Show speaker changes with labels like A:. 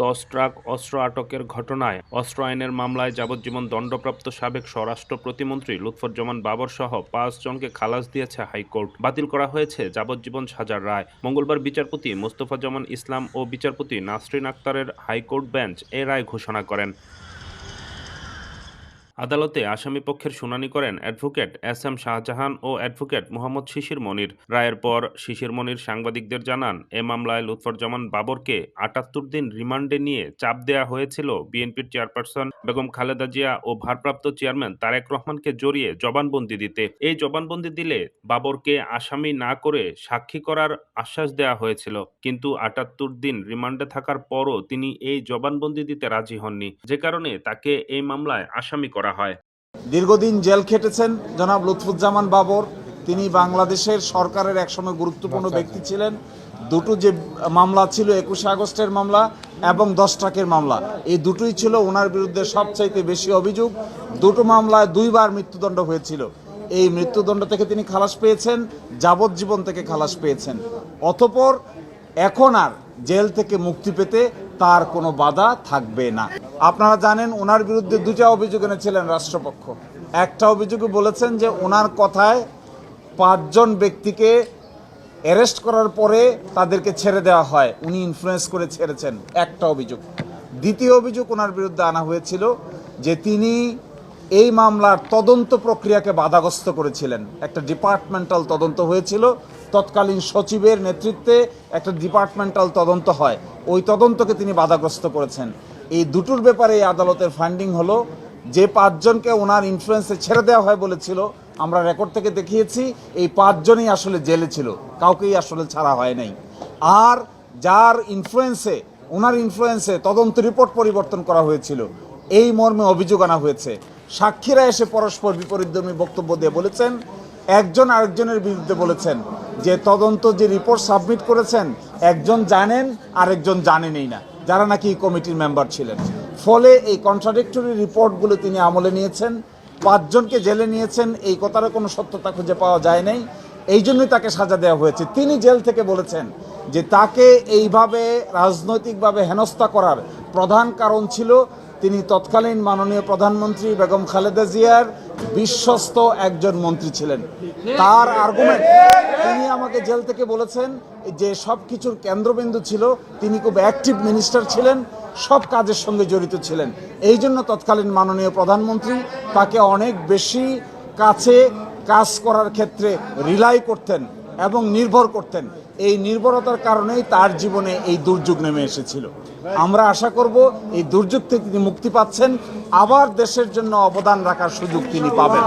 A: দশ ট্রাক অস্ত্র আটকের ঘটনায় অস্ত্র আইনের মামলায় যাবজ্জীবন দণ্ডপ্রাপ্ত সাবেক স্বরাষ্ট্র প্রতিমন্ত্রী লুৎফরজ্জামান বাবর সহ পাঁচজনকে খালাস দিয়েছে হাইকোর্ট। বাতিল করা হয়েছে যাবজ্জীবন সাজার রায়। মঙ্গলবার বিচারপতি মোস্তফা জামান ইসলাম ও বিচারপতি নাসরিন আক্তারের হাইকোর্ট বেঞ্চ এ রায় ঘোষণা করেন। আদালতে আসামি পক্ষের শুনানি করেন অ্যাডভোকেট এস এম শাহজাহান ও অ্যাডভোকেট মোহাম্মদ শিশির মনির। রায়ের পর শিশির মনির সাংবাদিকদের জানান, এ মামলায় লুৎফরজামান বাবরকে আটাত্তর দিন রিমান্ডে নিয়ে চাপ দেয়া হয়েছিল বিএনপির চেয়ারপারসন বেগম খালেদা জিয়া ও ভারপ্রাপ্ত চেয়ারম্যান তারেক রহমানকে জড়িয়ে জবানবন্দি দিতে। এই জবানবন্দি দিলে বাবরকে আসামি না করে সাক্ষী করার আশ্বাস দেওয়া হয়েছিল। কিন্তু আটাত্তর দিন রিমান্ডে থাকার পরও তিনি এই জবানবন্দি দিতে রাজি হননি। যে কারণে তাকে এই মামলায় আসামি করা হয়।
B: দীর্ঘদিন জেল খেটেছেন জনাব লুৎফুজ্জামান বাবর। তিনি বাংলাদেশের সরকারের একসময় গুরুত্বপূর্ণ ব্যক্তি ছিলেন। দুটো যে মামলা ছিল একুশে আগস্টের মামলা এবং দশ ট্রাকের মামলা এই দুটোই ছিল ওনার বিরুদ্ধে সবচাইতে বেশি অভিযোগ। দুটো মামলায় দুইবার মৃত্যুদণ্ড হয়েছিল। এই মৃত্যুদণ্ড থেকে তিনি খালাস পেয়েছেন যাবজ্জীবন থেকে খালাস পেয়েছেন। অতপর এখন আর জেল থেকে মুক্তি পেতে তার কোনো বাধা থাকবে না। আপনারা জানেন ওনার বিরুদ্ধে দুটা অভিযোগ এনেছিলেন রাষ্ট্রপক্ষ। একটা অভিযোগে বলেছেন যে ওনার কথায় পাঁচজন ব্যক্তিকে অ্যারেস্ট করার পরে তাদেরকে ছেড়ে দেওয়া হয়। উনি ইনফ্লুয়েন্স করে ছেড়েছেন। একটা অভিযোগ। দ্বিতীয় অভিযোগ ওনার বিরুদ্ধে আনা হয়েছিল যে তিনি এই মামলার তদন্ত প্রক্রিয়াকে বাধাগ্রস্ত করেছিলেন। একটা ডিপার্টমেন্টাল তদন্ত হয়েছিল, তৎকালীন সচিবের নেতৃত্বে একটা ডিপার্টমেন্টাল তদন্ত হয়। ওই তদন্তকে তিনি বাধাগ্রস্ত করেছেন। এই দুটোর ব্যাপারে এই আদালতের ফান্ডিং হলো, যে পাঁচজনকে ওনার ইনফ্লুয়েন্সে ছেড়ে দেওয়া হয় বলেছিল, আমরা রেকর্ড থেকে দেখিয়েছি, এই পাঁচজনই আসলে জেলে ছিল, কাউকেই আসলে ছাড়া হয় নাই। আর যার ইনফ্লুয়েন্সে ওনার ইনফ্লুয়েন্সে তদন্ত রিপোর্ট পরিবর্তন করা হয়েছিল, এই মর্মে অভিযোগ আনা হয়েছে। সাক্ষীরা এসে পরস্পর বিপরীতধর্মী বক্তব্য দিয়ে বলেছেন, একজন আরেকজনের বিরুদ্ধে বলেছেন যে তদন্ত যে রিপোর্ট সাবমিট করেছেন, একজন জানেন, আরেকজন জানেনই না। যারা নাকি কমিটির মেম্বার ছিলেন। ফলে এই কন্ট্রাডিক্টরি রিপোর্টগুলো তিনি আমলে নিয়েছেন, পাঁচজনকে জেলে নিয়েছেন, এই কথারও কোনো সত্যতা খুঁজে পাওয়া যায় নাই। এই জন্যই তাকে সাজা দেওয়া হয়েছে। তিনি জেল থেকে বলেছেন যে তাকে এইভাবে রাজনৈতিকভাবে হেনস্থা করার প্রধান কারণ ছিল তিনি তৎকালীন মাননীয় প্রধানমন্ত্রী বেগম খালেদা জিয়ার বিশ্বস্ত একজন মন্ত্রী ছিলেন। তার আর্গুমেন্ট তিনি আমাকে জেল থেকে বলেছেন যে সব কিছুর কেন্দ্রবিন্দু ছিল, তিনি খুব অ্যাক্টিভ মিনিস্টার ছিলেন, সব কাজের সঙ্গে জড়িত ছিলেন। এই জন্য তৎকালীন মাননীয় প্রধানমন্ত্রী তাকে অনেক বেশি কাছে কাজ করার ক্ষেত্রে রিলাই করতেন। এবং নির্ভর করতেন। এই নির্ভরতার কারণেই তার জীবনে এই দুর্যোগ নেমে এসেছিল। আমরা আশা করব এই দুর্যোগ থেকে তিনি মুক্তি পাচ্ছেন। আবার দেশের জন্য অবদান রাখার সুযোগ তিনি পাবেন।